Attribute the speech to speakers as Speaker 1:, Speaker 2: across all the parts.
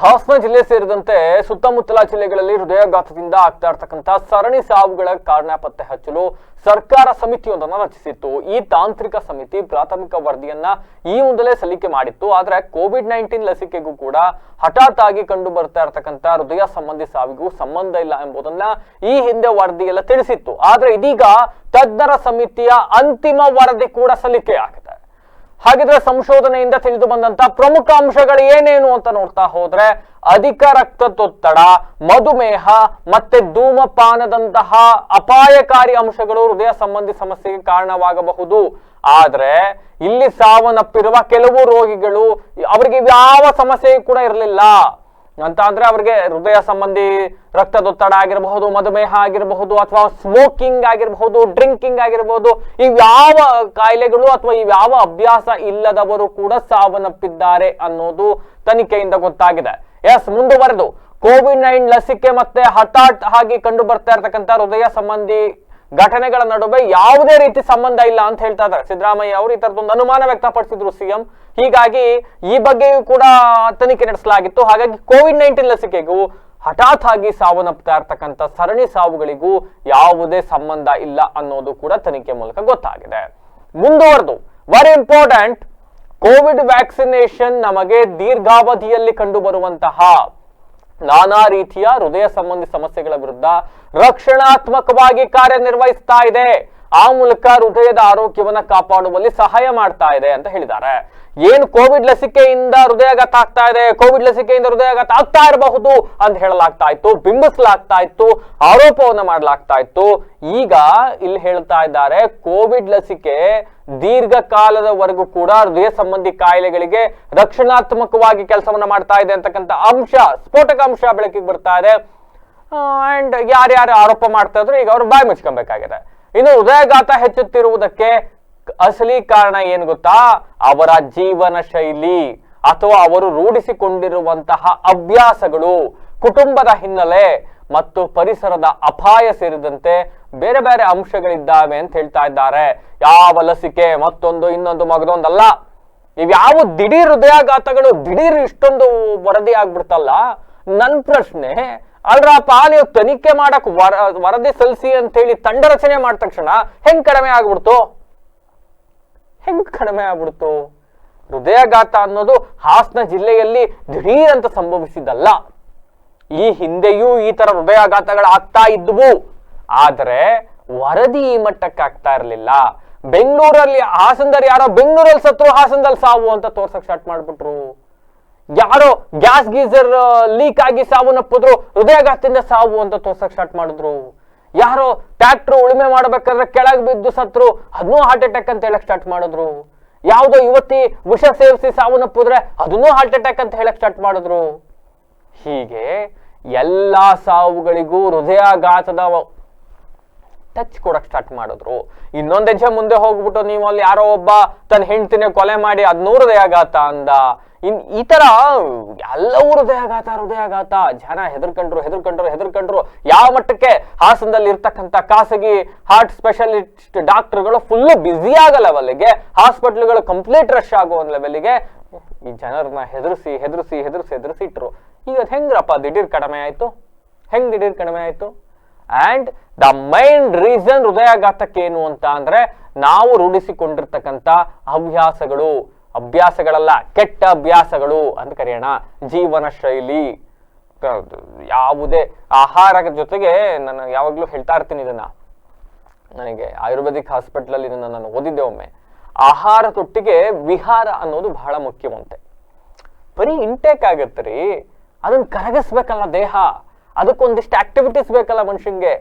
Speaker 1: ಹಾಸನ ಜಿಲ್ಲೆ ಸೇರಿದಂತೆ ಸುತ್ತಮುತ್ತಲ ಜಿಲ್ಲೆಗಳಲ್ಲಿ ಹೃದಯಾಘಾತದಿಂದ ಆಗ್ತಾ ಇರ್ತಕ್ಕಂಥ ಸರಣಿ ಸಾವುಗಳ ಕಾರಣ ಪತ್ತೆ ಹಚ್ಚಲು ಸರ್ಕಾರ ಸಮಿತಿಯೊಂದನ್ನು ರಚಿಸಿತ್ತು. ಈ ತಾಂತ್ರಿಕ ಸಮಿತಿ ಪ್ರಾಥಮಿಕ ವರದಿಯನ್ನ ಈ ಮುಂದಲೇ ಸಲ್ಲಿಕೆ ಮಾಡಿತ್ತು. ಆದರೆ ಕೋವಿಡ್ ನೈನ್ಟೀನ್ ಲಸಿಕೆಗೂ ಕೂಡ ಹಠಾತ್ ಆಗಿ ಕಂಡು ಬರ್ತಾ ಇರತಕ್ಕಂತ ಹೃದಯ ಸಂಬಂಧಿ ಸಾವಿಗೂ ಸಂಬಂಧ ಇಲ್ಲ ಎಂಬುದನ್ನ ಈ ಹಿಂದೆ ವರದಿಯೆಲ್ಲ ತಿಳಿಸಿತ್ತು. ಆದ್ರೆ ಇದೀಗ ತಜ್ಞರ ಸಮಿತಿಯ ಅಂತಿಮ ವರದಿ ಕೂಡ ಸಲ್ಲಿಕೆಯಾಗಿದೆ ಹಾಗಿದ್ರೆ ಸಂಶೋಧನೆಯಿಂದ ತಿಳಿದು ಬಂದಂತ ಪ್ರಮುಖ ಅಂಶಗಳು ಏನೇನು ಅಂತ ನೋಡ್ತಾ ಹೋದ್ರೆ ಅಧಿಕ ರಕ್ತದೊತ್ತಡ, ಮಧುಮೇಹ ಮತ್ತೆ ಧೂಮಪಾನದಂತಹ ಅಪಾಯಕಾರಿ ಅಂಶಗಳು ಹೃದಯ ಸಂಬಂಧಿ ಸಮಸ್ಯೆಗೆ ಕಾರಣವಾಗಬಹುದು. ಆದ್ರೆ ಇಲ್ಲಿ ಸಾವನ್ನಪ್ಪಿರುವ ಕೆಲವು ರೋಗಿಗಳು, ಅವರಿಗೆ ಯಾವ ಸಮಸ್ಯೆ ಕೂಡ ಇರಲಿಲ್ಲ. ಅಂತ ಅಂದ್ರೆ ಅವ್ರಿಗೆ ಹೃದಯ ಸಂಬಂಧಿ ರಕ್ತದೊತ್ತಡ ಆಗಿರಬಹುದು, ಮಧುಮೇಹ ಆಗಿರಬಹುದು, ಅಥವಾ ಸ್ಮೋಕಿಂಗ್ ಆಗಿರಬಹುದು ಡ್ರಿಂಕಿಂಗ್ ಆಗಿರಬಹುದು ಇವ್ಯಾವ ಕಾಯಿಲೆಗಳು ಅಥವಾ ಇವ್ಯಾವ ಅಭ್ಯಾಸ ಇಲ್ಲದವರು ಕೂಡ ಸಾವನ್ನಪ್ಪಿದ್ದಾರೆ ಅನ್ನೋದು ತನಿಖೆಯಿಂದ ಗೊತ್ತಾಗಿದೆ. ಎಸ್ ಮುಂದುವರೆದು ಕೋವಿಡ್ ನೈನ್ ಲಸಿಕೆ ಮತ್ತೆ ಹಠಾಟ್ ಆಗಿ ಕಂಡು ಬರ್ತಾ ಇರತಕ್ಕಂತ ಹೃದಯ ಸಂಬಂಧಿ ಘಟನೆಗಳ ನಡುವೆ ಯಾವುದೇ ರೀತಿ ಸಂಬಂಧ ಇಲ್ಲ ಅಂತ ಹೇಳ್ತಾ ಇದ್ದಾರೆ. ಸಿದ್ದರಾಮಯ್ಯ ಅವರು ಈ ತರದೊಂದು ಅನುಮಾನ ವ್ಯಕ್ತಪಡಿಸಿದ್ರು ಸಿಎಂ. ಹೀಗಾಗಿ ಈ ಬಗ್ಗೆಯೂ ಕೂಡ ತನಿಖೆ ನಡೆಸಲಾಗಿತ್ತು. ಹಾಗಾಗಿ ಕೋವಿಡ್ ನೈನ್ಟೀನ್ ಲಸಿಕೆಗೂ ಹಠಾತ್ ಆಗಿ ಸಾವನ್ನಪ್ತಾ ಇರ್ತಕ್ಕಂಥ ಸರಣಿ ಸಾವುಗಳಿಗೂ ಯಾವುದೇ ಸಂಬಂಧ ಇಲ್ಲ ಅನ್ನೋದು ಕೂಡ ತನಿಖೆ ಮೂಲಕ ಗೊತ್ತಾಗಿದೆ. ಮುಂದುವರೆದು ವೆರಿ ಇಂಪಾರ್ಟೆಂಟ್ ಕೋವಿಡ್ ವ್ಯಾಕ್ಸಿನೇಷನ್ ನಮಗೆ ದೀರ್ಘಾವಧಿಯಲ್ಲಿ ಕಂಡು ಬರುವಂತಹ ನಾನಾ ರೀತಿಯ ಹೃದಯ ಸಂಬಂಧಿ ಸಮಸ್ಯೆಗಳ ವಿರುದ್ಧ ರಕ್ಷಣಾತ್ಮಕವಾಗಿ ಕಾರ್ಯನಿರ್ವಹಿಸ್ತಾ ಇದೆ. ಆ ಮೂಲಕ ಹೃದಯದ ಆರೋಗ್ಯವನ್ನ ಕಾಪಾಡುವಲ್ಲಿ ಸಹಾಯ ಮಾಡ್ತಾ ಇದೆ ಅಂತ ಹೇಳಿದ್ದಾರೆ. ಏನು ಕೋವಿಡ್ ಲಸಿಕೆಯಿಂದ ಹೃದಯಾಘಾತ ಆಗ್ತಾ ಇದೆ, ಕೋವಿಡ್ ಲಸಿಕೆಯಿಂದ ಹೃದಯಾಘಾತ ಆಗ್ತಾ ಇರಬಹುದು ಅಂತ ಹೇಳಲಾಗ್ತಾ ಇತ್ತು, ಬಿಂಬಿಸಲಾಗ್ತಾ ಇತ್ತು, ಆರೋಪವನ್ನ ಮಾಡಲಾಗ್ತಾ ಇತ್ತು. ಈಗ ಇಲ್ಲಿ ಹೇಳ್ತಾ ಇದ್ದಾರೆ, ಕೋವಿಡ್ ಲಸಿಕೆ ದೀರ್ಘಕಾಲದವರೆಗೂ ಕೂಡ ಹೃದಯ ಸಂಬಂಧಿ ಕಾಯಿಲೆಗಳಿಗೆ ರಕ್ಷಣಾತ್ಮಕವಾಗಿ ಕೆಲಸವನ್ನ ಮಾಡ್ತಾ ಇದೆ ಅಂತಕ್ಕಂಥ ಅಂಶ, ಸ್ಫೋಟಕ ಅಂಶ ಬೆಳಕಿಗೆ ಬರ್ತಾ ಇದೆ. ಅಂಡ್ ಯಾರ್ಯಾರು ಆರೋಪ ಮಾಡ್ತಾ ಇದ್ರು, ಈಗ ಅವರು ಬಾಯಿ ಮುಚ್ಕೊಬೇಕಾಗಿದೆ. ಇನ್ನು ಹೃದಯಾಘಾತ ಹೆಚ್ಚುತ್ತಿರುವುದಕ್ಕೆ ಅಸಲಿ ಕಾರಣ ಏನು ಗೊತ್ತಾ? ಅವರ ಜೀವನ ಶೈಲಿ ಅಥವಾ ಅವರು ರೂಢಿಸಿಕೊಂಡಿರುವಂತಹ ಅಭ್ಯಾಸಗಳು, ಕುಟುಂಬದ ಹಿನ್ನೆಲೆ ಮತ್ತು ಪರಿಸರದ ಅಪಾಯ ಸೇರಿದಂತೆ ಬೇರೆ ಬೇರೆ ಅಂಶಗಳಿದ್ದಾವೆ ಅಂತ ಹೇಳ್ತಾ ಇದ್ದಾರೆ. ಯಾವ ಲಸಿಕೆ, ಮತ್ತೊಂದು, ಇನ್ನೊಂದು, ಮಗದೊಂದಲ್ಲ. ಇವ್ಯಾವ ದಿಢೀರ್ ಹೃದಯಾಘಾತಗಳು, ದಿಢೀರ್ ಇಷ್ಟೊಂದು ವರದಿ ಆಗ್ಬಿಡ್ತಲ್ಲ ನನ್ ಪ್ರಶ್ನೆ ಅಲ್ರಪ್ಪ ನೀವು ತನಿಖೆ ಮಾಡಕ್ ವರ, ವರದಿ ಸಲ್ಲಿಸಿ ಅಂತ ಹೇಳಿ ತಂಡ ರಚನೆ ಮಾಡಿದ ತಕ್ಷಣ ಹೆಂಗ್ ಕಡಿಮೆ ಆಗ್ಬಿಡ್ತು? ಹೆಂಗ್ ಕಡಿಮೆ ಆಗ್ಬಿಡ್ತು? ಹೃದಯಾಘಾತ ಅನ್ನೋದು ಹಾಸನ ಜಿಲ್ಲೆಯಲ್ಲಿ ದಿಢೀರ್ ಅಂತ ಸಂಭವಿಸಿದಲ್ಲ ಈ ಹಿಂದೆಯೂ ಈ ತರ ಹೃದಯಾಘಾತಗಳು ಆಗ್ತಾ ಇದ್ವು. ಆದರೆ ವರದಿ ಈ ಮಟ್ಟಕ್ಕೆ ಆಗ್ತಾ ಇರಲಿಲ್ಲ. ಬೆಂಗಳೂರಲ್ಲಿ ಹಾಸನದಲ್ಲಿ ಯಾರೋ, ಬೆಂಗಳೂರಲ್ಲಿ ಸತ್ತು ಹಾಸನದಲ್ಲಿ ಸಾವು ಅಂತ ತೋರ್ಸಕ್ ಸ್ಟಾರ್ಟ್ ಮಾಡ್ಬಿಟ್ರು. ಯಾರೋ ಗ್ಯಾಸ್ ಗೀಸರ್ ಲೀಕ್ ಆಗಿ ಸಾವನ್ನಪ್ಪಿದ್ರು ಹೃದಯಾಘಾತದಿಂದ ಸಾವು ಅಂತ ತೋರ್ಸಕ್ ಸ್ಟಾರ್ಟ್ ಮಾಡಿದ್ರು. ಯಾರೋ ಟ್ರ್ಯಾಕ್ಟರ್ ಉಳುಮೆ ಮಾಡ್ಬೇಕಾದ್ರೆ ಕೆಳಗೆ ಬಿದ್ದು ಸತ್ರು, ಅದನ್ನೂ ಹಾರ್ಟ್ ಅಟ್ಯಾಕ್ ಅಂತ ಹೇಳಕ್ ಸ್ಟಾರ್ಟ್ ಮಾಡಿದ್ರು. ಯಾವುದೋ ಯುವತಿ ವಿಷ ಸೇವಿಸಿ ಸಾವನ್ನಪ್ಪಿದ್ರೆ ಅದನ್ನೂ ಹಾರ್ಟ್ ಅಟ್ಯಾಕ್ ಅಂತ ಹೇಳಕ್ ಸ್ಟಾರ್ಟ್ ಮಾಡಿದ್ರು. ಹೀಗೆ ಎಲ್ಲಾ ಸಾವುಗಳಿಗೂ ಹೃದಯಾಘಾತದ ಟಚ್ ಕೊಡಕ್ ಸ್ಟಾರ್ಟ್ ಮಾಡಿದ್ರು. ಇನ್ನೊಂದ್ ಹೆಜ್ಜೆ ಮುಂದೆ ಹೋಗ್ಬಿಟ್ಟು ನೀವು ಅಲ್ಲಿ ಯಾರೋ ಒಬ್ಬ ತನ್ನ ಹೆಂಡ್ತಿನ ಕೊಲೆ ಮಾಡಿ ಅದ್ ನೂರು ಹೃದಯಾಘಾತ ಅಂದ. ಇನ್ ಈ ತರ ಎಲ್ಲವೂ ಹೃದಯಾಘಾತ ಹೃದಯಾಘಾತ, ಜನ ಹೆದರ್ಕೊಂಡ್ರು ಹೆದರ್ಕೊಂಡ್ರು ಹೆದರ್ಕೊಂಡ್ರು, ಯಾವ ಮಟ್ಟಕ್ಕೆ ಹಾಸನದಲ್ಲಿ ಇರ್ತಕ್ಕಂಥ ಖಾಸಗಿ ಹಾರ್ಟ್ ಸ್ಪೆಷಲಿಸ್ಟ್ ಡಾಕ್ಟರ್ಗಳು ಫುಲ್ ಬ್ಯುಸಿ ಆಗೋ ಲೆವೆಲ್ಗೆ ಹಾಸ್ಪಿಟ್ಲ್ಗಳು ಕಂಪ್ಲೀಟ್ ರಶ್ ಆಗೋ ಲೆವೆಲ್ಗೆ ಈ ಜನರನ್ನ ಹೆದರ್ಸಿ ಹೆದರ್ಸಿ ಹೆದರ್ಸಿ ಹೆದರ್ಸಿ ಇಟ್ರು. ಈಗ ಹೆಂಗ್ರಪ್ಪ ದಿಢೀರ್ ಕಡಿಮೆ ಆಯ್ತು? ಹೆಂಗ್ ದಿಢೀರ್ ಕಡಿಮೆ ಆಯ್ತು? ಅಂಡ್ ದ ಮೈನ್ ರೀಸನ್ ಹೃದಯಾಘಾತಕ್ಕೆ ಏನು ಅಂತ ಅಂದ್ರೆ ನಾವು ರೂಢಿಸಿಕೊಂಡಿರ್ತಕ್ಕಂಥ ಹವ್ಯಾಸಗಳು. ಅಭ್ಯಾಸಗಳಲ್ಲ, ಕೆಟ್ಟ ಅಭ್ಯಾಸಗಳು ಅಂತ ಕರೆಯೋಣ. ಜೀವನ ಶೈಲಿ ಯಾವುದೇ ಆಹಾರದ ಜೊತೆಗೆ ನಾನು ಯಾವಾಗ್ಲೂ ಹೇಳ್ತಾ ಇರ್ತೀನಿ ಇದನ್ನ. ನನಗೆ ಆಯುರ್ವೇದಿಕ್ ಹಾಸ್ಪಿಟಲ್ ಇದನ್ನ ನಾನು ಓದಿದ್ದೆ ಒಮ್ಮೆ. ಆಹಾರ ತೊಟ್ಟಿಗೆ ವಿಹಾರ ಅನ್ನೋದು ಬಹಳ ಮುಖ್ಯವಂತೆ. ಬರೀ ಇಂಟೇಕ್ ಆಗತ್ತೆ ರೀ ಅದನ್ನ ಕರಗಿಸ್ಬೇಕಲ್ಲ ದೇಹ. ಅದಕ್ಕೊಂದಿಷ್ಟು ಆಕ್ಟಿವಿಟೀಸ್ ಬೇಕಲ್ಲ ಮನುಷ್ಯಂಗೆ.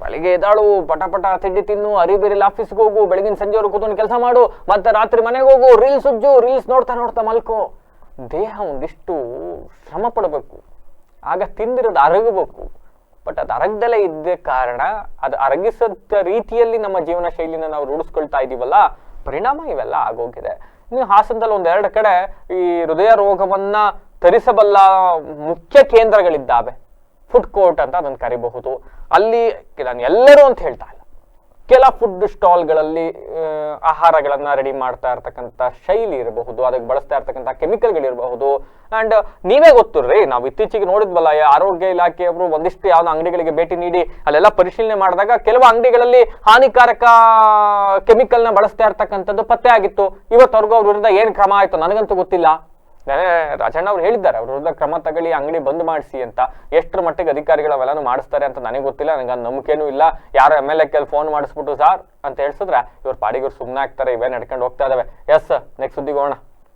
Speaker 1: ಬೆಳಿಗ್ಗೆ ಎದ್ದಾಳು ಪಟ ಪಟ ತಿಂಡಿ ತಿನ್ನು ಅರಿಬೇರಿಲ್ಲ ಆಫೀಸ್ಗೆ ಹೋಗು, ಬೆಳಗಿನ ಸಂಜೆವರೆಗೂ ಕೂತ್ಕೊಂಡು ಕೆಲಸ ಮಾಡು, ಮತ್ತೆ ರಾತ್ರಿ ಮನೆಗೆ ಹೋಗು ರೀಲ್ಸ್ ಉಜ್ಜು ರೀಲ್ಸ್ ನೋಡ್ತಾ ನೋಡ್ತಾ ಮಲ್ಕೋ. ದೇಹ ಒಂದಿಷ್ಟು ಶ್ರಮ ಪಡಬೇಕು. ಆಗ ತಿಂದಿರೋದು ಅರಗಬೇಕು. ಬಟ್ ಅದು ಅರಗ್ದಲೇ ಇದ್ದ ಕಾರಣ, ಅದು ಅರಗಿಸದ ರೀತಿಯಲ್ಲಿ ನಮ್ಮ ಜೀವನ ಶೈಲಿನ ನಾವು ರೂಢಿಸ್ಕೊಳ್ತಾ ಇದೀವಲ್ಲ, ಪರಿಣಾಮ ಇವೆಲ್ಲ ಆಗೋಗಿದೆ. ನೀವು ಹಾಸನದಲ್ಲಿ ಒಂದೆರಡು ಕಡೆ ಈ ಹೃದಯ ರೋಗವನ್ನ ತರಿಸಬಲ್ಲ ಮುಖ್ಯ ಕೇಂದ್ರಗಳಿದ್ದಾವೆ. ಫುಡ್ ಕೋರ್ಟ್ ಅಂತ ಅದನ್ನು ಕರಿಬಹುದು. ಅಲ್ಲಿ ನಾನು ಎಲ್ಲರೂ ಅಂತ ಹೇಳ್ತಾ ಇಲ್ಲ. ಕೆಲ ಫುಡ್ ಸ್ಟಾಲ್ಗಳಲ್ಲಿ ಆಹಾರಗಳನ್ನು ರೆಡಿ ಮಾಡ್ತಾ ಇರ್ತಕ್ಕಂಥ ಶೈಲಿ ಇರಬಹುದು, ಅದಕ್ಕೆ ಬಳಸ್ತಾ ಇರ್ತಕ್ಕಂಥ ಕೆಮಿಕಲ್ಗಳಿರಬಹುದು ಆ್ಯಂಡ್ ನೀವೇ ಗೊತ್ತಿರ್ರಿ, ನಾವು ಇತ್ತೀಚೆಗೆ ನೋಡಿದ್ವಲ್ಲ ಆರೋಗ್ಯ ಇಲಾಖೆಯವರು ಒಂದಿಷ್ಟು ಯಾವ ಅಂಗಡಿಗಳಿಗೆ ಭೇಟಿ ನೀಡಿ, ಅಲ್ಲೆಲ್ಲ ಪರಿಶೀಲನೆ ಮಾಡಿದಾಗ ಕೆಲವು ಅಂಗಡಿಗಳಲ್ಲಿ ಹಾನಿಕಾರಕ ಕೆಮಿಕಲ್ನ ಬಳಸ್ತಾ ಇರ್ತಕ್ಕಂಥದ್ದು ಪತ್ತೆ ಆಗಿತ್ತು. ಇವತ್ತವರೆಗೂ ಅವ್ರ ವಿರುದ್ಧ ಏನು ಕ್ರಮ ಆಯಿತು ನನಗಂತೂ ಗೊತ್ತಿಲ್ಲ. ರಾಜಣ್ಣ ಅವ್ರು ಹೇಳಿದ್ದಾರೆ, ಅವ್ರ ವಿರುದ್ಧ ಕ್ರಮ ತಗೊಳ್ಳಿ, ಅಂಗಡಿ ಬಂದ್ ಮಾಡಿಸಿ ಅಂತ. ಎಷ್ಟ್ರ ಮಟ್ಟಿಗೆ ಅಧಿಕಾರಿಗಳು ಅವೆಲ್ಲಾನು ಮಾಡಿಸ್ತಾರೆ ಅಂತ ನನಗೆ ಗೊತ್ತಿಲ್ಲ, ನನಗೆ ನಂಬಿಕೆನೂ ಇಲ್ಲ. ಯಾರು ಎಂ ಎಲ್ ಫೋನ್ ಮಾಡಿಸ್ಬಿಟ್ಟು ಸಾರ್ ಅಂತ ಹೇಳ್ಸಿದ್ರೆ ಇವ್ರ ಪಾಡಿಗೆ ಇವ್ರು ಸುಮ್ಮನೆ ಆಗ್ತಾರೆ, ಇವೇ ನಡ್ಕೊಂಡು ಹೋಗ್ತಾ ಇದಾವೆ. ಎಸ್ ನೆಕ್ಸ್ಟ್ ಸುದ್ದಿಗೆ ಹೋಗೋಣ.